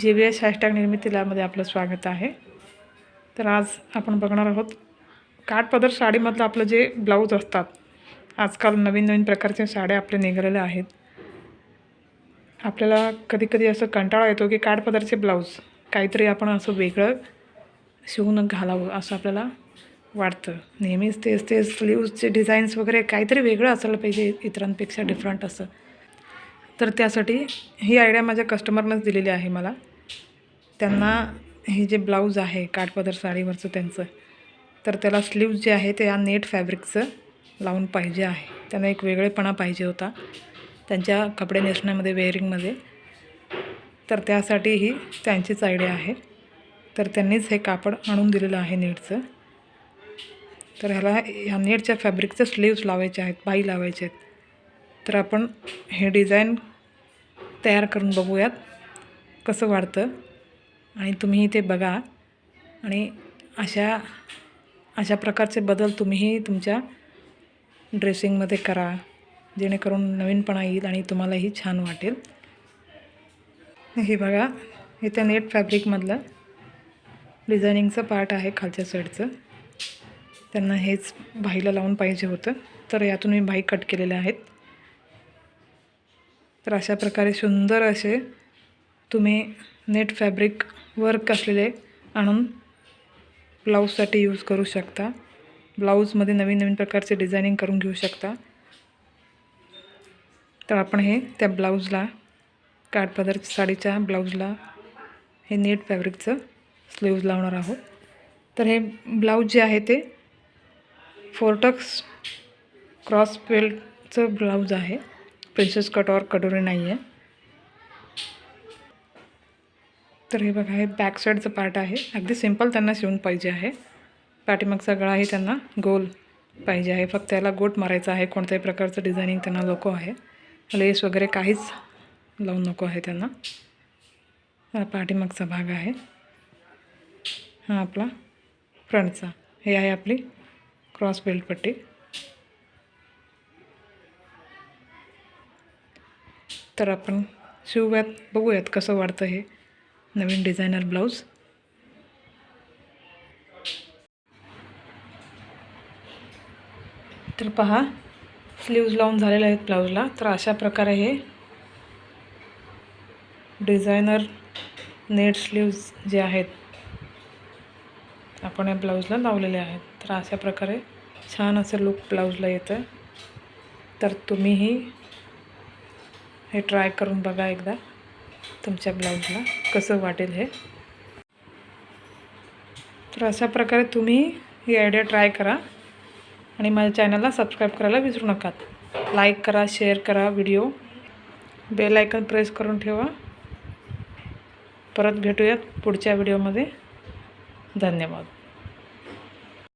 जे बी S hashtag निर्मितीलामध्ये आपलं स्वागत आहे. तर आज आपण बघणार आहोत काठपदर साडीमधलं आपलं जे ब्लाऊज असतात आजकाल नवीन नवीन प्रकारच्या साड्या आपल्या निघालेल्या आहेत. आपल्याला कधी कधी असं कंटाळा येतो की काठपदरचे ब्लाऊज काहीतरी आपण असं वेगळं शिवून घालावं असं आपल्याला वाटतं. नेहमीच तेच ते स्लीव्सचे डिझाईन्स वगैरे काहीतरी वेगळं असायला पाहिजे इतरांपेक्षा डिफरंट असं. तर त्यासाठी ही आयडिया माझ्या कस्टमरनंच दिलेली आहे मला. त्यांना हे जे ब्लाऊज आहे काठपदर साडीवरचं त्यांचं तर त्याला स्लीव्ज जे आहे ते या नेट फॅब्रिकचं लावून पाहिजे आहे. त्यांना एक वेगळेपणा पाहिजे होता त्यांच्या कपडे नेसण्यामध्ये वेअरिंगमध्ये. तर त्यासाठी ही त्यांचीच आयडिया आहे. तर त्यांनीच हे कापड आणून दिलेलं आहे नेटचं. तर ह्याला ह्या नेटच्या फॅब्रिकचं स्लीव्ज लावायचे आहेत बाई लावायचे आहेत. तर आपण हे डिझाईन तयार करून बघूयात कसं वाढतं. आणि तुम्ही ते बघा. आणि अशा अशा प्रकारचे बदल तुम्हीही तुमच्या ड्रेसिंगमध्ये करा. जेणेकरून नवीनपणा येईल आणि तुम्हालाही छान वाटेल. हे बघा हे त्या नेट फॅब्रिकमधलं डिझायनिंगचं पार्ट आहे खालच्या साईडचं. त्यांना हेच भाईला लावून पाहिजे होतं. तर यातून मी भाई कट केलेल्या आहेत. तर अशा प्रकारे सुंदर असे तुम्ही नेट फॅब्रिक वर्क असलेले आणून ब्लाऊजसाठी यूज करू शकता. ब्लाऊजमध्ये नवीन नवीन प्रकारचे डिझायनिंग करून घेऊ शकता. तर आपण हे त्या ब्लाऊजला काठपदर साडीच्या ब्लाऊजला हे नेट फॅब्रिकचं स्लीव्ज लावणार आहोत. तर हे ब्लाऊज जे आहे ते फोर्टक्स क्रॉस बेल्टचं ब्लाऊज आहे. प्रिन्सेस और कटोरी नाही आहे तर हे बघा हे बॅक साईडचं पार्ट आहे. अगदी सिंपल त्यांना शिवून पाहिजे आहे. पाठीमागचा गळाही त्यांना गोल पाहिजे आहे. फक्त त्याला गोट मारायचा आहे. कोणत्याही प्रकारचं डिझायनिंग त्यांना नको आहे. लेस वगैरे काहीच लावून नको आहे त्यांना. हा पाठीमागचा भाग आहे. हा आपला फ्रंटचा हे आहे आपली क्रॉस बेल्ट पट्टी. तर आपण शिवूयात बघूयात कसं वाढतं हे. नवीन डिझायनर ब्लाऊज. तर पहा स्लीव्ज लावून झालेले आहेत ब्लाऊजला. तर अशा प्रकारे हे डिझायनर नेट स्लीव्ज जे आहेत आपण या ब्लाऊजला लावलेले आहेत. तर अशा प्रकारे छान असं लुक ब्लाऊजला येतं तर तुम्हीही हे ट्राय करून बघा एकदा तुमच्या ब्लाऊजला कसं वाटेल हे. तर अशा प्रकारे तुम्ही ही आयडिया ट्राय करा आणि माझ्या चॅनलला सबस्क्राईब करायला विसरू नका. लाईक करा शेअर करा व्हिडिओ बेल आयकन प्रेस करून ठेवा. परत भेटूयात पुढच्या व्हिडिओमध्ये धन्यवाद.